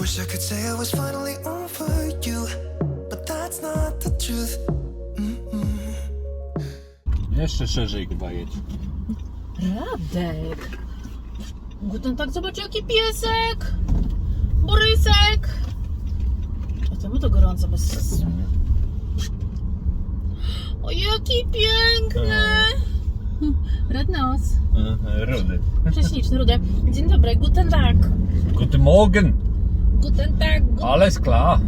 Wish I could say I was finally over you, but that's not the truth. Jeszcze szerzej chyba jedź. Radek. Guten tak, zobacz jaki piesek. Borysek. A czemu to gorąco bez... O jaki piękny. Red nose. Rudy. Prześliczny, rudy. Dzień dobry, guten tak. Guten Morgen. Guten tak. gu- Alles klar.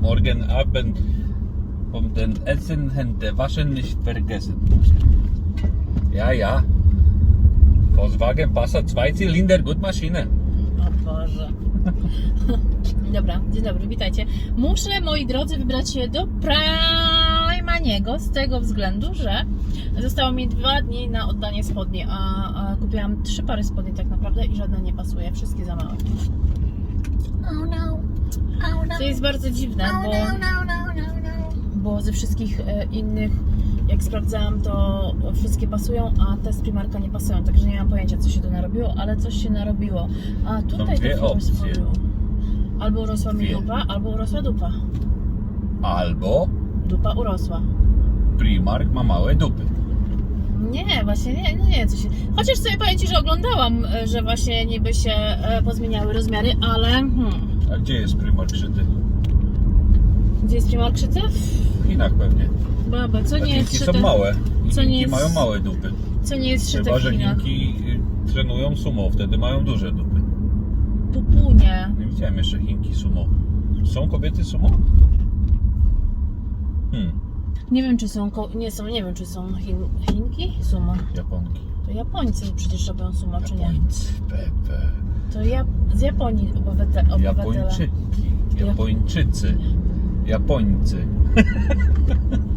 Morgen Abend um den Essen Hände waschen nicht vergessen. Ja, ja. Volkswagen Passat Zweizylinder, gut Maschine. O Boże. Dobra, dzień dobry, witajcie. Muszę, moi drodzy, wybrać się do Primaniego z tego względu, że zostało mi dwa dni na oddanie spodni, a, a kupiłam trzy pary spodni tak naprawdę i żadna nie pasuje, wszystkie za małe. Oh no. Oh no. To jest bardzo dziwne, Oh bo, no, no, no, no, no. bo ze wszystkich e, innych, jak sprawdzałam, to wszystkie pasują, a te z Primarka nie pasują, także nie mam pojęcia, co się tu narobiło, ale coś się narobiło. A tutaj dwie to opcje. Albo urosła mi Dwie. dupa, albo urosła dupa. Albo Dupa urosła. Primark ma małe dupy. Nie, właśnie nie, nie, nie, co się... Chociaż sobie powiem Ci, że oglądałam, e, że właśnie niby się e, pozmieniały rozmiary, ale... Hmm, A gdzie jest Primark szyty? gdzie jest Primark krzyty? W Chinach pewnie. Baba, co A nie jest Chinki szyte? są małe. Co nie jest- mają małe dupy. Co nie jest szyte Chyba, w że Chinach? Chinki y, trenują sumo, wtedy mają duże dupy. Pupunie. Nie widziałem jeszcze Chinki sumo. Są kobiety sumo? Hmm, Nie wiem, czy są... Ko... Nie są, nie wiem, czy są Chin... Chinki? Sumo. Japonki. To Japońcy przecież robią sumo, czy nie? Japońcy, Pepe. To ja... z Japonii obywatel... obywatele. Japończyki. Japończycy. Japońcy.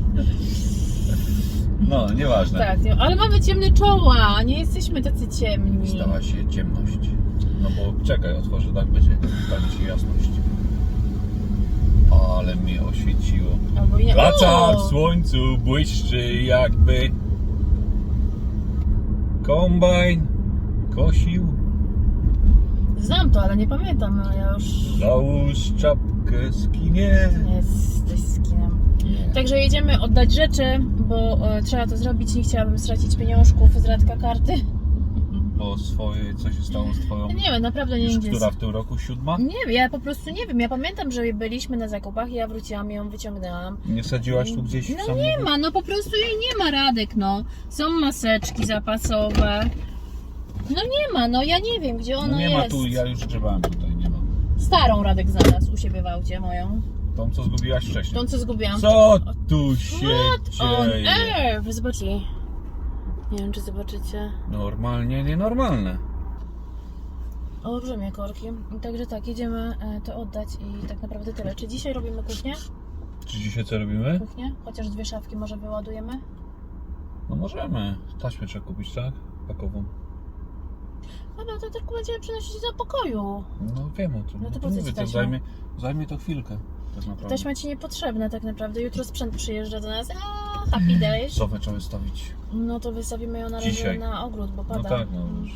No, nieważne. Tak, nie- ale mamy ciemne czoła, nie jesteśmy tacy ciemni. Stała się ciemność. No bo czekaj, otworzę tak, będzie się jasność. Ale mnie oświeciło. Albo nie. W słońcu błyszczy jakby kombajn kosił. Znam to, ale nie pamiętam, no ja już Załóż czapkę skinie. nie jesteś z kinem. Także jedziemy oddać rzeczy, bo e, trzeba to zrobić. Nie chciałabym stracić pieniążków z radka karty. Bo swoje, co się stało z twoją, Nie wiem, naprawdę nie już wiem, która w tym roku? Siódma? Nie wiem, ja po prostu nie wiem. Ja pamiętam, że byliśmy na zakupach, ja wróciłam i ją wyciągnęłam. Nie sadziłaś tu gdzieś w No nie ma, no po prostu jej nie ma Radek, no. Są maseczki zapasowe. No nie ma, no ja nie wiem, gdzie ona No nie jest. ma tu, ja już grzebałem tutaj, nie ma. Starą Radek znalazł u siebie w aucie moją. Tą, co zgubiłaś wcześniej. Tą, co zgubiłam. Co tu się What on dzieje? earth? Zobaczcie. Nie wiem, czy zobaczycie. Normalnie nienormalne. Olbrzymie korki. Także tak, jedziemy e, to oddać i tak naprawdę tyle. Czy dzisiaj robimy kuchnię? Czy dzisiaj co robimy? Kuchnię? Chociaż dwie szafki może wyładujemy? No możemy. Taśmę trzeba kupić, tak? Pakową. Dobra, to tylko będziemy przynosić do pokoju. No wiem o tym. No to po co ci to taśma? zajmie, zajmie to chwilkę. Tak naprawdę. Taśma ci niepotrzebna tak naprawdę. Jutro sprzęt przyjeżdża do nas. Happy days. Sofę trzeba wystawić. No to wystawimy ją na razie Dzisiaj. na ogród, bo No pada. tak, no już.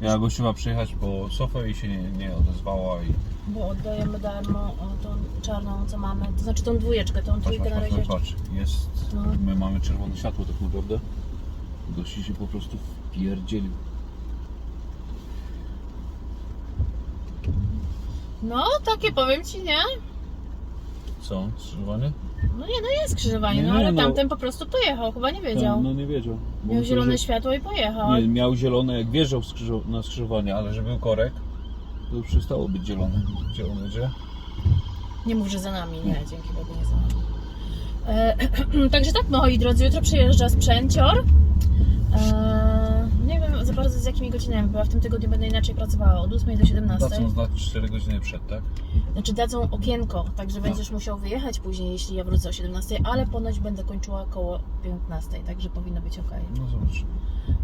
Ja gościła przyjechać po sofę i się nie, nie odezwała i Bo oddajemy darmo o, tą czarną, co mamy. To znaczy tą dwójeczkę, tą patrz, trójkę patrz, na patrz, razie. patrz, patrz. Jest, No. my mamy czerwone światło tak naprawdę. Gości się po prostu wpierdzielił. No, takie powiem ci, nie? Co? Skrzyżowanie? No nie, no jest skrzyżowanie, no ale no. tamten po prostu pojechał, chyba nie wiedział. No nie wiedział. Bo Miał myślał, zielone że- światło i pojechał. Nie, miał zielone jak wjeżdżał w skrzyżo- na skrzyżowanie, ale że był korek, to już przestało być zielone. Gdzie on jedzie? Nie mów, że za nami, nie, dzięki Bogu nie za nami. E, także tak, moi drodzy, jutro przyjeżdża sprzęcior. E, za bardzo z jakimi godzinami, bo ja w tym tygodniu będę inaczej pracowała, od 8 do 17. Dadzą znać 4 godziny przed, tak? Znaczy dadzą okienko, także będziesz musiał wyjechać później, jeśli ja wrócę o 17, ale ponoć będę kończyła koło 15, także powinno być ok. No zobacz.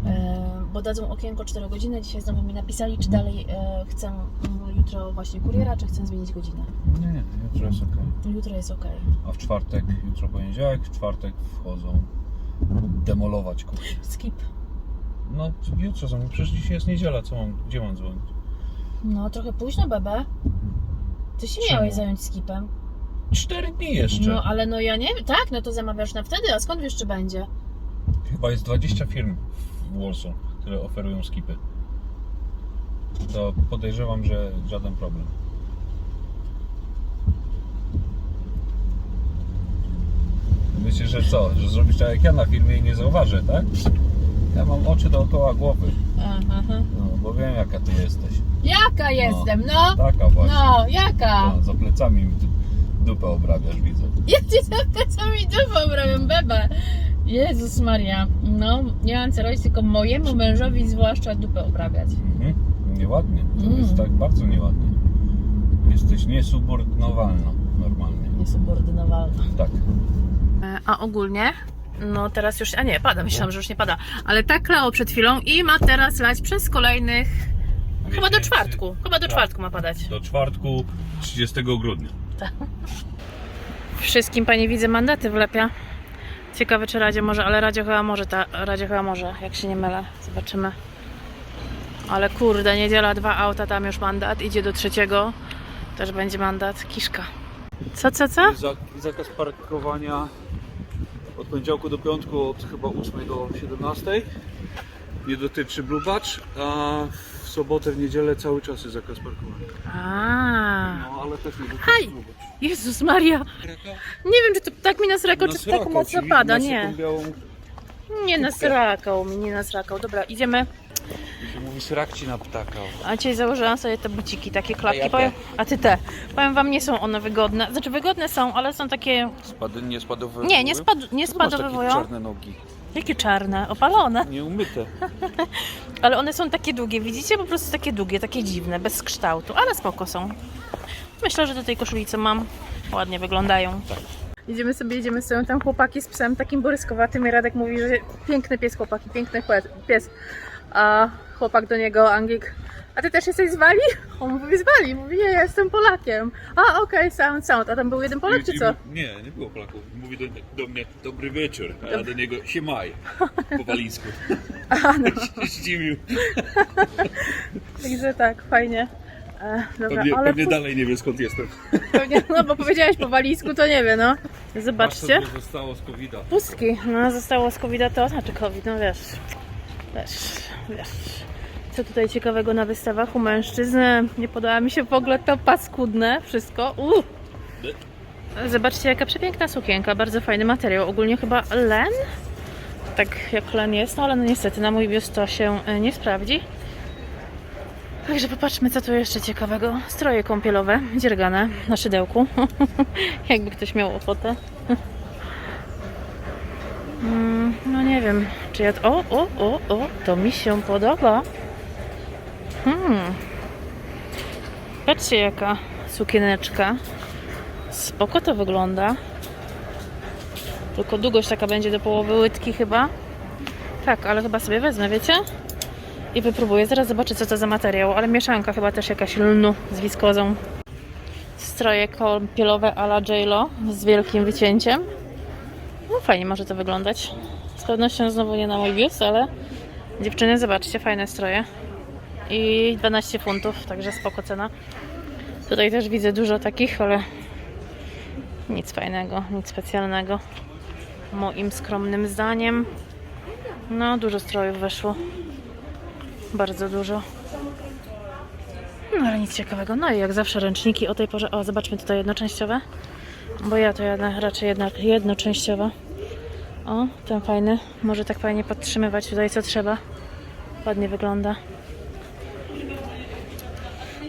E, bo dadzą okienko 4 godziny. Dzisiaj znowu mi napisali, czy dalej e, chcę mm, jutro właśnie kuriera, czy chcę zmienić godzinę. Nie, nie, jutro jest ok. Jutro jest ok. A w czwartek, jutro poniedziałek, w czwartek wchodzą demolować kuchnię. Skip. No jutro są, przecież dzisiaj jest niedziela, co mam, gdzie mam dzwonić? No, trochę późno, bebe. Ty się Czemu? miałeś zająć skipem. Cztery dni jeszcze. No, ale no ja nie wiem. Tak, no to zamawiasz na wtedy, a skąd wiesz, czy będzie? Chyba jest 20 firm w Warsaw, które oferują skipy. To podejrzewam, że żaden problem. Myślisz, że co? Że zrobisz tak jak ja na filmie i nie zauważę, tak? Ja mam oczy dookoła głowy, Aha. no, bo wiem jaka ty jesteś. Jaka jestem, no? Taka właśnie. No, jaka? No, za plecami mi tu dupę obrabiasz, widzę. Ja ci za plecami dupę obrabiam, bebe. Jezus Maria. No, nie mam co robić, tylko mojemu mężowi zwłaszcza dupę obrabiać. Mhm. Nieładnie. To Mm. jest tak bardzo nieładnie. Jesteś niesubordynowalna normalnie. Niesubordynowalna. Tak. E, A ogólnie, no teraz już, a nie, pada, myślałam, że już nie pada, ale tak lało przed chwilą i ma teraz lać przez kolejnych, chyba do czwartku, chyba do Tak. czwartku ma padać. Do czwartku 30 grudnia. Wszystkim pani widzę mandaty wlepia. Ciekawe czy Radio może, ale Radio chyba może, ta, Radio chyba może, jak się nie mylę, zobaczymy. Ale kurde, niedziela, dwa auta, tam już mandat, idzie do trzeciego, też będzie mandat, kiszka. Co, co, co? Zakaz parkowania poniedziałku do piątku od chyba 8 do 17. Nie dotyczy Blue Badge, a w sobotę, w niedzielę cały czas jest zakaz parkowania. A, No ale też nie dotyczy. Jezus Maria, nie wiem czy to tak mi nasrakał, czy to tak mocno pada, nie. Białą, Nie nasrakał mi, nie nasrakał. Dobra, idziemy. mówi srak ci na ptaka. A dzisiaj założyłam sobie te buciki, takie klapki. A ja te. Powiem, a ty te. Powiem wam, nie są one wygodne. Znaczy wygodne są, ale są takie. Spady, nie spadowywują? Nie, nie, spad, nie spadowywują. czarne nogi. Jakie czarne, opalone. Nieumyte. Ale one są takie długie, widzicie? Po prostu takie długie, takie dziwne, bez kształtu, ale spoko są. Myślę, że do tej koszuli, co mam, ładnie wyglądają. Tak. Idziemy sobie, idziemy sobie, tam chłopaki z psem, takim boryskowatym i Radek mówi, że piękny pies chłopaki, piękny pies. A chłopak do niego, Anglik, a ty też jesteś z Walii? On mówi z Walii, mówi, nie, ja jestem Polakiem. A, okej, sound, sound. A tam był jeden Polak, czy co? Nie, nie było Polaków. Mówi do, do mnie dobry wieczór, a ja do niego siemaj po walizku. się zdziwił. Także tak, fajnie. E, dobra, Pewnie, ale pewnie dalej nie wie skąd jestem. pewnie, no bo powiedziałeś po walizku, to nie wie, no. Zobaczcie. Co zostało z covid -a. Pustki. No, zostało z covid to znaczy COVID, no wiesz. Wiesz, wiesz. Co tutaj ciekawego na wystawach u mężczyzn? Nie podoba mi się w ogóle to paskudne wszystko. Uh. Zobaczcie, jaka przepiękna sukienka, bardzo fajny materiał. Ogólnie chyba len? Tak jak len jest, no ale no niestety na mój biust to się e, nie sprawdzi. Także popatrzmy, co tu jeszcze ciekawego. Stroje kąpielowe, dziergane na szydełku. Jakby ktoś miał ochotę. Mm, no nie wiem, czy ja... O, o, o, o, to mi się podoba. Hmm. Patrzcie jaka sukieneczka. Spoko to wygląda. Tylko długość taka będzie do połowy łydki chyba. Tak, ale chyba sobie wezmę, wiecie? I wypróbuję. Zaraz zobaczę co to za materiał, ale mieszanka chyba też jakaś lnu z wiskozą. Stroje kąpielowe a la J-Lo z wielkim wycięciem. No fajnie może to wyglądać. Z pewnością znowu nie na mój biust, ale dziewczyny, zobaczcie, fajne stroje. I 12 funtów, także spoko cena. Tutaj też widzę dużo takich, ale nic fajnego, nic specjalnego. Moim skromnym zdaniem. No, dużo strojów weszło. Bardzo dużo. No ale nic ciekawego. No i jak zawsze ręczniki o tej porze. O, zobaczmy tutaj jednoczęściowe. Bo ja to jedna, raczej jednak jednoczęściowa. O, ten fajny. Może tak fajnie podtrzymywać tutaj co trzeba. Ładnie wygląda.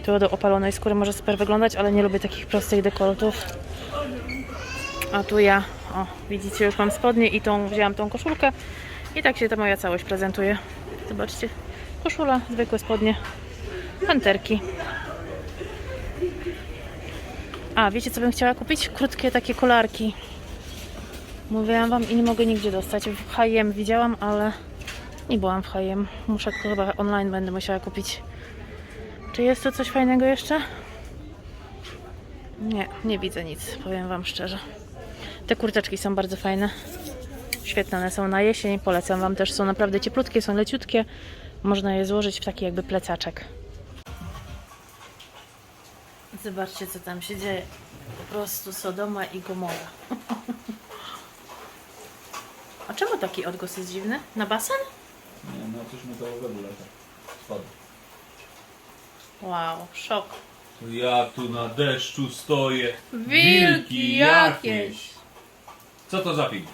Tu do opalonej skóry może super wyglądać, ale nie lubię takich prostych dekoltów. A tu ja, o, widzicie, już mam spodnie i tą, wzięłam tą koszulkę. I tak się ta moja całość prezentuje. Zobaczcie. Koszula, zwykłe spodnie, panterki. A, wiecie co bym chciała kupić? Krótkie takie kolarki. Mówiłam wam i nie mogę nigdzie dostać. W H&M widziałam, ale nie byłam w H&M. Muszę chyba online będę musiała kupić. Czy jest tu coś fajnego jeszcze? Nie, nie widzę nic, powiem wam szczerze. Te kurteczki są bardzo fajne. Świetne one są na jesień, polecam wam też. Są naprawdę cieplutkie, są leciutkie. Można je złożyć w taki jakby plecaczek. Zobaczcie, co tam się dzieje. Po prostu Sodoma i Gomora. A czemu taki odgłos jest dziwny? Na basen? Nie, no coś metalowego lata. Spadł. Wow, szok. Ja tu na deszczu stoję. Wilki jakieś. Co to za film?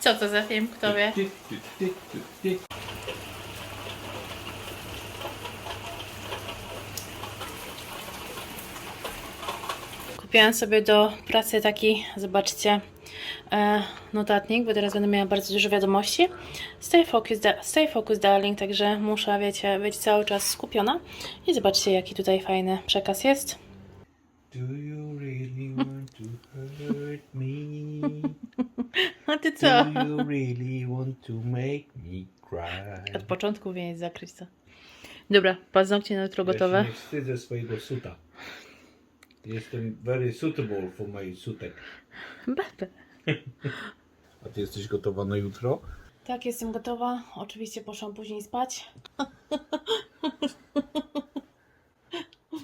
Co to za film? Kto wie? Kupiłam sobie do pracy taki, zobaczcie, e, notatnik, bo teraz będę miała bardzo dużo wiadomości. Stay focused, stay focused darling, także muszę, wiecie, być cały czas skupiona. I zobaczcie, jaki tutaj fajny przekaz jest. Do you really want to hurt me? A ty Do co? you really want to make me cry? Od początku więc zakryć to. Dobra, paznokcie na jutro gotowe. Ja się nie wstydzę swojego suta. Jestem very suitable for my sutek. Bebe. A ty jesteś gotowa na jutro? Tak, jestem gotowa. Oczywiście poszłam później spać.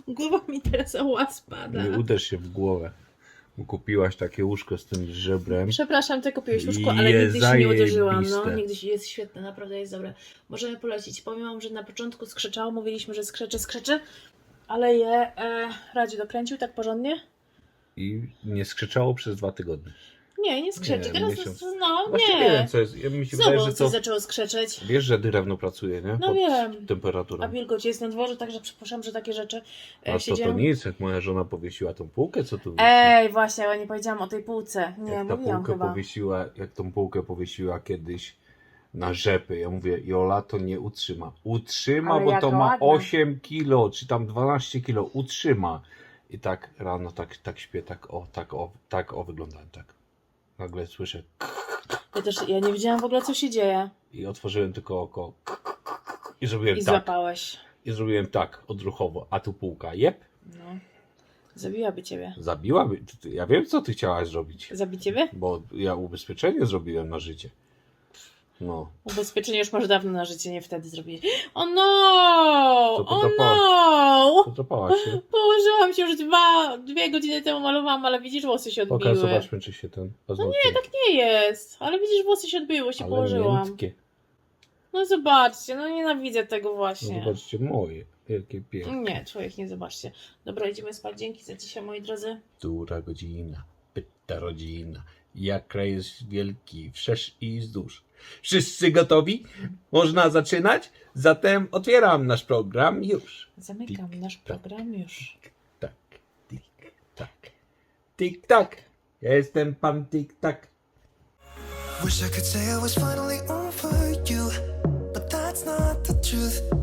Głowa mi teraz ała spada. Nie uderz się w głowę. Kupiłaś takie łóżko z tym żebrem. Przepraszam, ty kupiłeś łóżko, ale Jest nigdy się nie uderzyłam. No, nigdy się jest świetne, naprawdę jest dobre. Możemy polecić. Powiem wam, że na początku skrzeczało, mówiliśmy, że skrzeczy, skrzeczy, ale je e, Radziu dokręcił tak porządnie. I nie skrzeczało przez dwa tygodnie. Nie, nie skrzeczy. Nie, Teraz miesiąc. jest, no Właśnie nie wiem nie. co jest. Ja mi się wydaje, Znowu że coś to... zaczęło skrzeczeć. Wiesz, że drewno pracuje, nie? No Pod wiem. temperaturą. A wilgoć jest na dworze, także przepraszam, że takie rzeczy e, A to, to siedziałam. nic, jak moja żona powiesiła tą półkę, co tu Ej, właśnie, ja nie powiedziałam o tej półce. Nie, jak ta mówiłam półkę chyba. powiesiła, jak tą półkę powiesiła kiedyś na rzepy. Ja mówię, Jola to nie utrzyma. Utrzyma, Ale bo jaka to ma ładna. 8 kilo, czy tam 12 kilo. Utrzyma. I tak rano tak, tak śpię, tak o, tak o, tak o wyglądałem, tak. Nagle słyszę Ja też, ja nie wiedziałam w ogóle, co się dzieje. i otworzyłem tylko oko i zrobiłem I tak. złapałeś. I zrobiłem tak, odruchowo. A tu półka, jep, No. Zabiłaby ciebie. zabiłaby. Ja wiem, co ty chciałaś zrobić. Zabi ciebie? Bo ja ubezpieczenie zrobiłem na życie. No. Ubezpieczenie już masz dawno na życie, nie wtedy zrobić. O no! Co O podrapałaś? no! Podrapałaś się. Położyłam się już dwa, dwie godziny temu malowałam, ale widzisz, włosy się odbiły. Pokaż, zobaczmy, czy się ten paznokcie. Nie, tak nie jest. Ale widzisz, włosy się odbiły, się położyłam. miętkie. No zobaczcie, no nienawidzę tego No właśnie. zobaczcie, moje. Jakie piękne. Nie, człowiek nie zobaczcie. Dobra, idziemy spać. Dzięki za dzisiaj, moi drodzy. Która godzina, pyta rodzina. Jak kraj jest wielki, wszerz i wzdłuż. Wszyscy gotowi? Można zaczynać? Zatem otwieram nasz program już. Zamykam Tik, nasz tak. program już. Tak, tik, tak. Tik, tak. Ja jestem pan tik, tak. Wish I could say I was finally over you, but that's not the truth.